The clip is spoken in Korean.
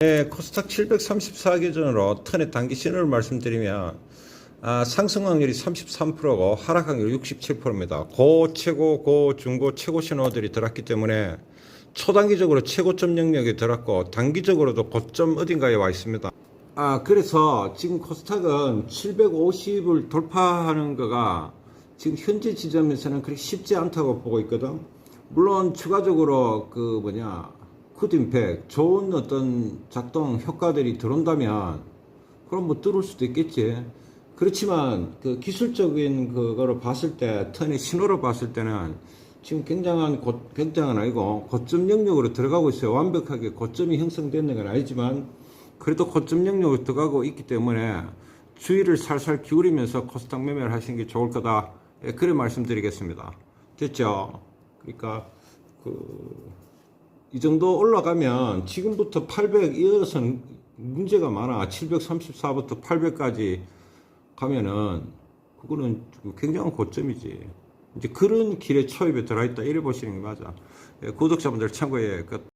네, 코스닥 734계전으로 턴의 단기 신호를 말씀드리면 아, 상승 확률이 33%고 하락 확률 67%입니다. 고 최고, 고 중고 최고 신호들이 들었기 때문에 초단기적으로 최고점 영역에 들었고 단기적으로도 고점 어딘가에 와 있습니다. 아, 그래서 지금 코스닥은 750을 돌파하는 거가 지금 현재 지점에서는 그렇게 쉽지 않다고 보고 있거든. 물론 추가적으로 그 뭐냐 굿 임팩 좋은 어떤 작동 효과들이 들어온다면 그럼 뭐 뚫을 수도 있겠지. 그렇지만 그 기술적인 그거를 봤을 때 턴의 신호를 봤을 때는 지금 굉장한 고, 굉장한 아니고 고점 영역으로 들어가고 있어요. 완벽하게 고점이 형성되는 건 아니지만 그래도 고점 영역으로 들어가고 있기 때문에 주의를 살살 기울이면서 코스닥 매매를 하시는 게 좋을 거다. 예, 그래 말씀드리겠습니다. 됐죠? 그러니까 그 이 정도 올라가면 지금부터 800 이어서는 문제가 많아. 734부터 800까지 가면은 그거는 굉장한 고점이지. 이제 그런 길의 초입에 들어있다 이래 보시는 게 맞아. 예, 구독자분들 참고해. 그